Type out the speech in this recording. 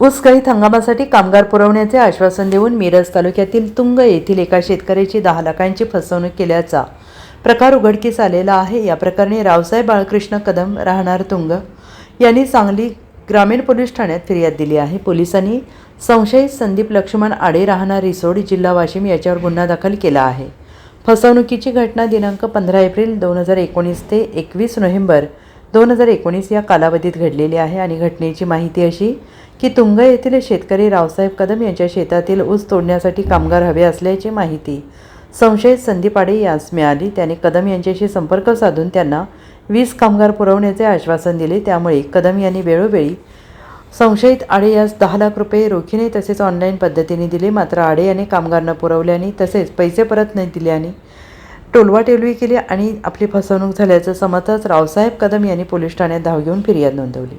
ऊसगळीत हंगामासाठी कामगार पुरवण्याचे आश्वासन देऊन मिरज तालुक्यातील तुंग येथील एका शेतकऱ्याची दहा लाखांची फसवणूक केल्याचा प्रकार उघडकीस आलेला आहे. या प्रकरणी रावसाहेब बाळकृष्ण कदम राहणार तुंग यांनी सांगली ग्रामीण पोलीस ठाण्यात फिर्याद दिली आहे. पोलिसांनी संशयित संदीप लक्ष्मण आडे राहणार रिसोड जिल्हा वाशिम याच्यावर गुन्हा दाखल केला आहे. फसवणुकीची घटना दिनांक पंधरा एप्रिल दोन हजार एकोणीस ते एकवीस नोव्हेंबर दोन हजार एकोणीस या कालावधीत घडलेली आहे आणि घटनेची माहिती अशी की तुंग येथील शेतकरी रावसाहेब कदम यांच्या शेतातील ऊस तोडण्यासाठी कामगार हवे असल्याची माहिती संशयित संदीप यास मिळाली. त्याने कदम यांच्याशी संपर्क साधून त्यांना वीस कामगार पुरवण्याचे आश्वासन दिले. त्यामुळे कदम यांनी वेळोवेळी संशयित आडे यास दहा लाख रुपये रोखीने तसेच ऑनलाईन पद्धतीने दिले. मात्र आडे याने कामगार न पुरवल्याने तसेच पैसे परत न दिल्याने टोलवाटेलवी केली आणि आपली फसवणूक झाल्याचं समजताच रावसाहेब कदम यांनी पोलीस ठाण्यात धाव घेऊन फिर्याद नोंदवली.